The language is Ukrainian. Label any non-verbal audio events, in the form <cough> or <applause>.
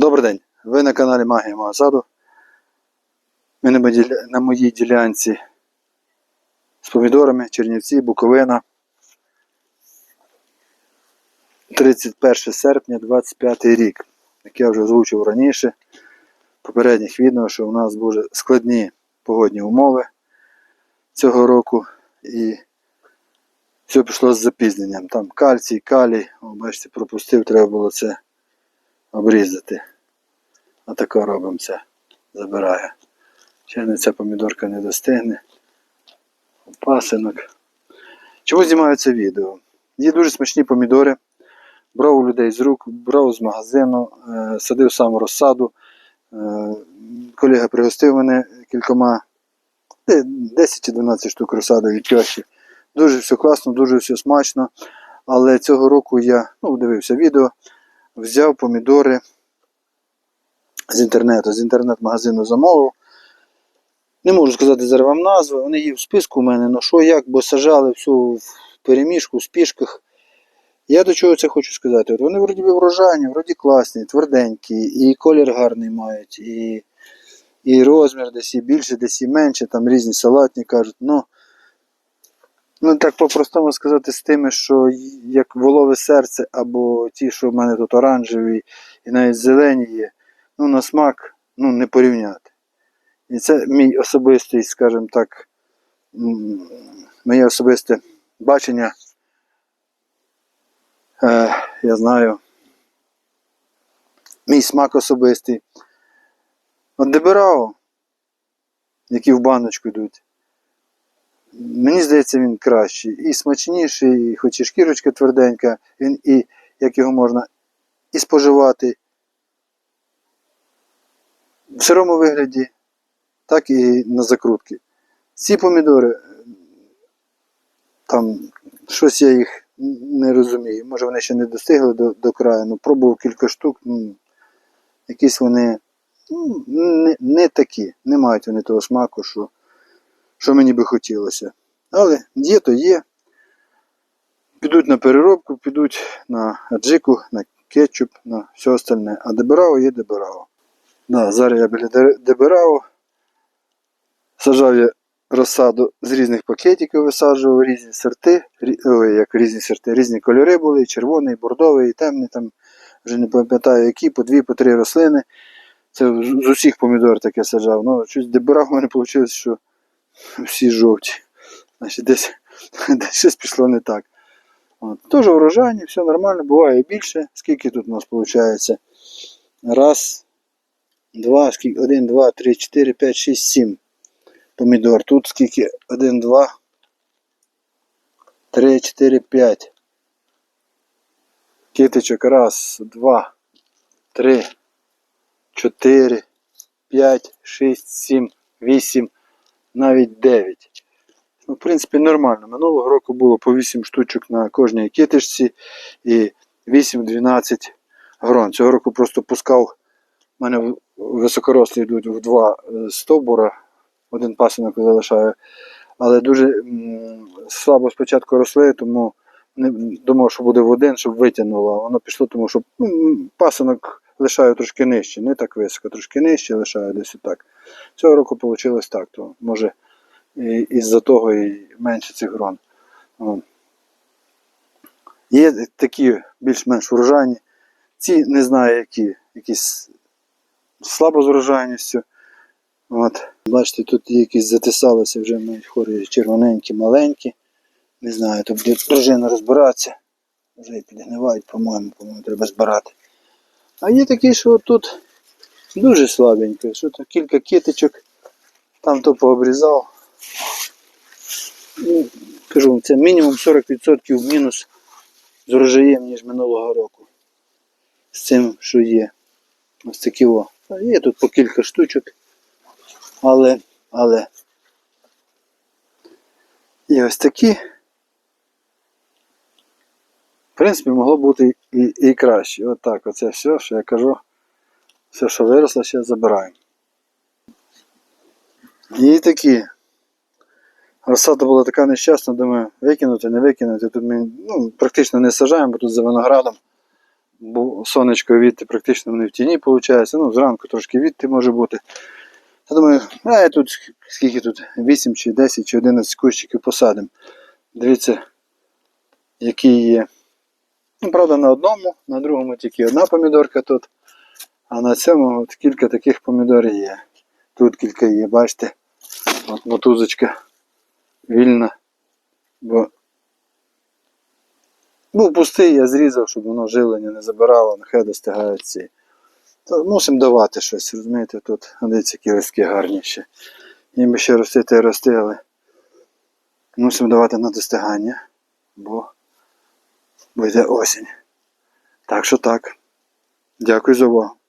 Добрий день! Ви на каналі Магія мого саду. Ми на моїй ділянці з помідорами Чернівці, Буковина. 31 серпня 25 рік. Як я вже озвучив раніше, в попередніх відео, що у нас дуже складні погодні умови цього року і все пішло з запізненням. Там кальцій, калій, бачите, пропустив, треба було це обрізати. Отако робимо це. Забирає. Ще ця помідорка не достигне. Пасинок. Чому знімаю це відео? Є дуже смачні помідори. Брав у людей з рук, брав з магазину, е, садив сам розсаду. Е, колега пригостив мене кількома 10 чи 12 штук розсади від тьощі. Дуже все класно, дуже все смачно. Але цього року я ну, дивився відео, взяв помідори з інтернету, з інтернет-магазину замовив. Не можу сказати зараз вам назви, вони є в списку у мене, ну що як, бо сажали всю в переміжку, в спішках. Я до чого це хочу сказати? Вони вроді врожайні, вроді класні, тверденькі, і колір гарний мають, і, і розмір десь і більше, десь і менше, там різні салатні кажуть. Ну, ну так по-простому сказати, з тими, що як волове серце, або ті, що в мене тут оранжеві і навіть зелені є, ну на смак ну, не порівняти. І це мій особистий, скажімо так, моє особисте бачення. Е, я знаю. Мій смак особистий. От Деберао, які в баночку йдуть. Мені здається, він кращий. І смачніший, хоч і шкірочка тверденька, він і як його можна і споживати в сирому вигляді, так і на закрутки. Ці помідори, там щось я їх не розумію. Може вони ще не достигли до, до краю, ну пробував кілька штук, ну, якісь вони ну, не, не такі, не мають вони того смаку, що, що мені би хотілося. Але є, то є. Підуть на переробку, підуть на аджику, на кетчуп, на все остальне. А деберао є деберао. Да, зараз я біля Де- Деберао. Сажав я розсаду з різних пакетиків, висаджував різні сорти, ой, як різні сорти, різні кольори були, червоний, бордовий, і темний, там вже не пам'ятаю які, по дві, по три рослини. Це з з усіх помідор таке саджав. Ну, щось Деберао в мене вийшло, що всі жовті. Значить, десь, <laughs> десь щось пішло не так. От. Теж урожайні, все нормально, буває більше. Скільки тут у нас виходить? Раз, два, скільки? Один, два, три, чотири, п'ять, шість, сім помідор. Тут скільки? Один, два, три, чотири, п'ять. Китичок. Раз, два, три, чотири, п'ять, шість, сім, вісім, навіть дев'ять. Ну, в принципі, нормально. Минулого року було по 8 штучок на кожній китишці і 8-12 грон. Цього року просто пускав. У мене високорослі йдуть в два е, стовбура, один пасинок залишаю. Але дуже слабо спочатку росли, тому не думав, що буде в один, щоб витягнуло. Воно пішло, тому що пасинок лишаю трошки нижче, не так високо, трошки нижче лишаю десь отак. Цього року вийшло так, то може із-за того і менше цих грон. Є такі більш-менш врожайні. Ці не знаю, які, якісь слабо з врожайністю. От. Бачите, тут якісь затисалися вже мають хорі червоненькі, маленькі. Не знаю, то буде дружина розбиратися. Вже і підгнивають, по-моєму, по-моєму, треба збирати. А є такі, що тут дуже слабенькі, що то кілька китичок, там то пообрізав. Ну, кажу, вам, це мінімум 40% мінус з урожаєм, ніж минулого року. З цим, що є. Ось такі о. Є тут по кілька штучок. Але, але. І ось такі. Принципі, могло бути і, і краще. От так, оце все, що я кажу. Все, що виросло, ще забираємо. І такі. Розсада була така нещасна, думаю, викинути, не викинути. Тут ми ну, практично не сажаємо, бо тут за виноградом бо сонечко відти практично не в тіні виходить. Ну, зранку трошки відти може бути. Я думаю, а я тут скільки тут? 8 чи 10 чи 11 кущиків посадимо. Дивіться, які є. Ну, правда, на одному, на другому тільки одна помідорка тут. А на цьому от кілька таких помідорів є. Тут кілька є, бачите. От мотузочка вільна. Бо був пустий, я зрізав, щоб воно живлення не забирало, нехай достигають ці. То мусимо давати щось, розумієте, тут дивіться, які листки гарні ще. Їм ще ростити і рости, але мусимо давати на достигання, бо, бо йде осінь. Так що так. Дякую за увагу.